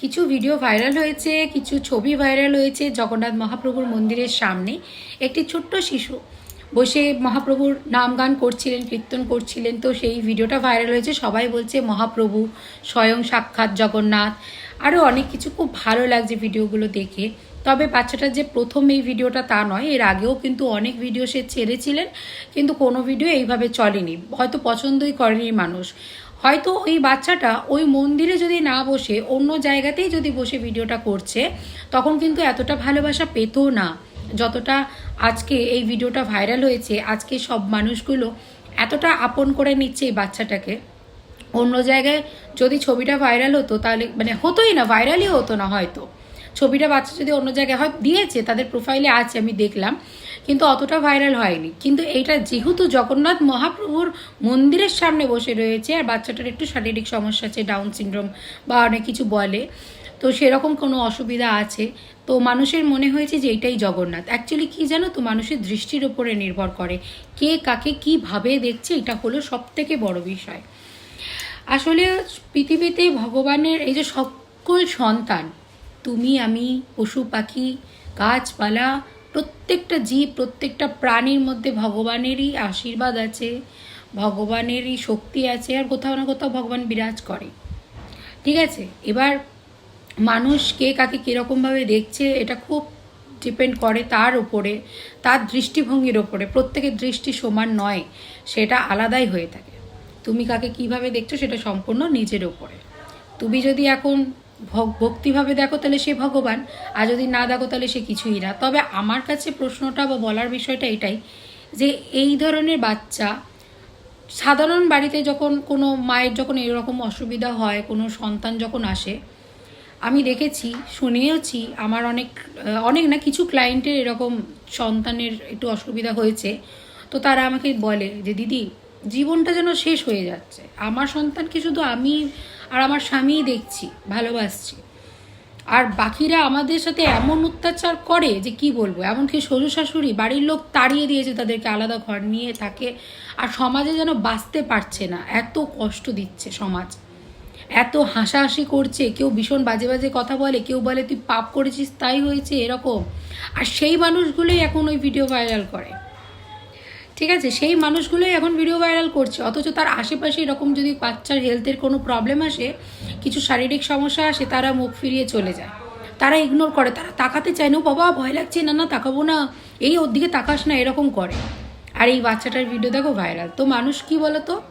কিছু video viral হয়েছে, কিছু ছবি ভাইরাল হয়েছে জগন্নাথ মহাপ্রভুর মন্দিরের সামনে। একটি ছোট্ট শিশু বসে মহাপ্রভুর নাম গান করছিলেন, কীর্তন করছিলেন। তো সেই ভিডিওটা ভাইরাল হয়েছে, সবাই বলছে, মহাপ্রভু, স্বয়ং সাক্ষাৎ জগন্নাথ। আরও অনেক কিছু খুব ভালো লাগছে ভিডিওগুলো দেখে। তবে বাচ্চাটা যে প্রথম এই ভিডিওটা তা নয়, এর আগেও কিন্তু অনেক ভিডিও সে ছেড়েছিলেন, কিন্তু কোনো ভিডিও এইভাবে চলেনি। হয়তো পছন্দই করেনি মানুষ। হয়তো ওই বাচ্চাটা ওই মন্দিরে যদি না বসে, অন্য জায়গাতেই যদি বসে ভিডিওটা করছে, তখন কিন্তু এতটা ভালোবাসা পেত না। যতটা আজকে এই ভিডিওটা ভাইরাল হয়েছে, আজকে সব মানুষগুলো এতটা আপন করে নিচ্ছে এই বাচ্চাটাকে। অন্য জায়গায় যদি ছবিটা ভাইরাল হতো, তাহলে মানে হতোই না, ভাইরালই হতো না হয়তো। ছবিটা বাচ্চা যদি অন্য জায়গায় হয়, দিয়েছে, তাদের প্রোফাইলে আছে, আমি দেখলাম, কিন্তু অতটা ভাইরাল হয়নি। কিন্তু এইটা যেহেতু জগন্নাথ মহাপ্রভুর মন্দিরের সামনে বসে রয়েছে, আর বাচ্চাটার একটু শারীরিক সমস্যা আছে ডাউন সিনড্রোম বা অনেক কিছু বলে, তো সেরকম কোনো অসুবিধা আছে। তো মানুষের মনে হয়েছে যে এটাই জগন্নাথ। অ্যাকচুয়ালি কি জানো তো, মানুষের দৃষ্টির ওপরে নির্ভর করে, কে কাকে কীভাবে দেখছে, এটা হলো সব থেকে বড় বিষয়। আসলে পৃথিবীতে ভগবানের এই যে সকল সন্তান তুমি, আমি, পশু, পাখি, গাছপালা, প্রত্যেকটা জীব, প্রত্যেকটা প্রাণীর মধ্যে ভগবানেরই আশীর্বাদ আছে, ভগবানেরই শক্তি আছে, আর কোথাও না কোথাও ভগবান বিরাজ করে। ঠিক আছে? এবার মানুষ কে কাকে কীরকমভাবে দেখছে, এটা খুব ডিপেন্ড করে তার উপরে, তার দৃষ্টিভঙ্গির ওপরে প্রত্যেকের দৃষ্টি সমান নয়, সেটা আলাদাই হয়ে থাকে। তুমি কাকে কীভাবে দেখছ, সেটা সম্পূর্ণ নিজের ওপরে তুমি যদি এখন ভক্তিভাবে দেখো তাহলে সে ভগবান, আর যদি না দেখো তাহলে সে কিছুই না। তবে আমার কাছে প্রশ্নটা বা বলার বিষয়টা এটাই যে এই ধরনের বাচ্চা সাধারণ বাড়িতে যখন কোনো মায়ের যখন এরকম অসুবিধা হয়, কোনো সন্তান যখন আসে, আমি দেখেছি, শুনেওছি আমার অনেক অনেক না কিছু ক্লায়েন্টের এরকম সন্তানের একটু অসুবিধা হয়েছে। তো তারা আমাকে বলে যে, দিদি জীবনটা যেন শেষ হয়ে যাচ্ছে। আমার সন্তানকে শুধু আমি আর আমার স্বামীই দেখছি, ভালোবাসছি। আর বাকিরা আমাদের সাথে এমন অত্যাচার করে যে কি বলব? এমনকি শ্বশুর শাশুড়ি বাড়ির লোক তাড়িয়ে দিয়েছে তাদেরকে আলাদা ঘর নিয়ে থাকে আর সমাজে যেন বাঁচতে পারছে না, এত কষ্ট দিচ্ছে সমাজ। এত হাসাহাসি করছে, কেউ ভীষণ বাজে বাজে কথা বলে, কেউ বলে তুই পাপ করেছিস, তাই হয়েছে, এরকম। আর সেই মানুষগুলোই এখন ওই ভিডিও ভাইরাল করে। ঠিক আছে? সেই মানুষগুলোই এখন ভিডিও ভাইরাল করছে। অথচ তার আশেপাশে এরকম যদি বাচ্চার হেলথের কোনো প্রবলেম আসে, কিছু শারীরিক সমস্যা আসে, তারা মুখ ফিরিয়ে চলে যায়। তারা ইগনোর করে। তারা তাকাতে চায় না, "ও বাবা, ভয় লাগছে, না না, তাকাবো না। এই ওর দিকে তাকাস না, এরকম করে। আর এই বাচ্চাটার ভিডিও দেখো ভাইরাল তো মানুষ কি বলতো?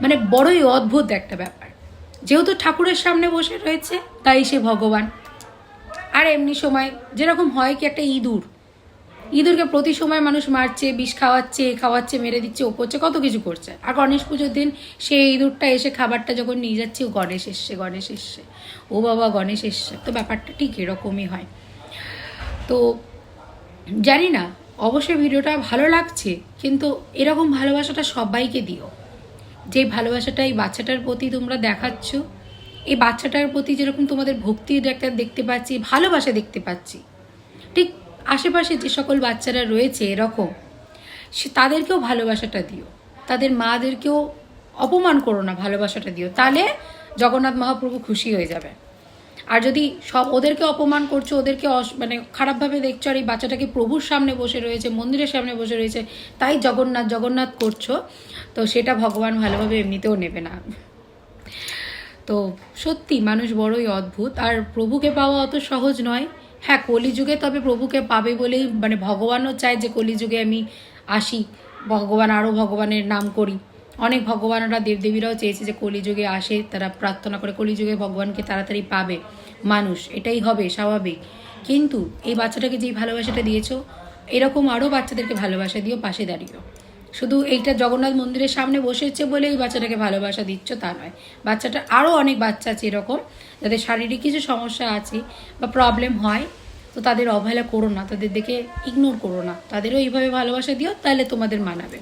মানে বড়ই অদ্ভুত একটা ব্যাপার। যেহেতু ঠাকুরের সামনে বসে রয়েছে, তাই সে ভগবান। আর এমনি সময়, যেরকম হয় কি একটা ইঁদুর। ইঁদুরকে প্রতি সময় মানুষ মারছে, বিষ খাওয়াচ্ছে খাওয়াচ্ছে, মেরে দিচ্ছে, ও করছে, কত কিছু করছে। আর গণেশ পুজোর দিন সেই ইঁদুরটা এসে খাবারটা যখন নিয়ে যাচ্ছে, ও গণেশ এসছে গণেশ এসছে। ও বাবা, গণেশ এসছে। তো ব্যাপারটা ঠিক এরকমই হয়। তো জানি না, অবশ্যই ভিডিওটা ভালো লাগছে, কিন্তু এরকম ভালোবাসাটা সবাইকে দিও। যে ভালোবাসাটা এই বাচ্চাটার প্রতি তোমরা দেখাচ্ছ, এই বাচ্চাটার প্রতি যেরকম তোমাদের ভক্তির একটা দেখতে পাচ্ছি, ভালোবাসা দেখতে পাচ্ছি, ঠিক আশেপাশে যে সকল বাচ্চারা রয়েছে এরকম, সে তাদেরকেও ভালোবাসাটা দিও। তাদের মাদেরকেও অপমান করো না, ভালোবাসাটা দিও। তাহলে জগন্নাথ মহাপ্রভু খুশি হয়ে যাবে। আর যদি সব ওদেরকে অপমান করছ, ওদেরকে অস- মানে খারাপভাবে দেখছ, আর এই বাচ্চাটাকে প্রভুর সামনে বসে রয়েছে, মন্দিরের সামনে বসে রয়েছে, তাই জগন্নাথ জগন্নাথ করছ, তো সেটা ভগবান ভালোভাবে এমনিতেও নেবে না। তো সত্যি মানুষ বড়ই অদ্ভুত, আর প্রভুকে পাওয়া অত সহজ নয়। হ্যাঁ কলিযুগে তবে প্রভুকে পাবে বলেই মানে ভগবানও চায় যে কলিযুগে আমি আসি। ভগবান, আরও ভগবানের নাম করি। অনেক ভগবানরা, দেবদেবীরাও চেয়েছে যে কলিযুগে আসে, তারা প্রার্থনা করে কলিযুগে ভগবানকে তাড়াতাড়ি পাবে মানুষ। এটাই হবে স্বাভাবিক। কিন্তু এই বাচ্চাটাকে যেই ভালোবাসাটা দিয়েছ, এরকম আরও বাচ্চাদেরকে ভালোবাসা দিও, পাশে দাঁড়িয়েও। শুধু এইটা জগন্নাথ মন্দিরের সামনে বসেছে বলে এই বাচ্চাটাকে ভালোবাসা দিচ্ছ তা নয়। বাচ্চাটা, আরও অনেক বাচ্চা আছে এরকম, যাদের শারীরিক কিছু সমস্যা আছে বা প্রবলেম হয় তো তাদের অবহেলা করো না, তাদের দেখে ইগনোর করো না। তাদেরও এইভাবে ভালোবাসা দিও, তাহলে তোমাদের মানাবে।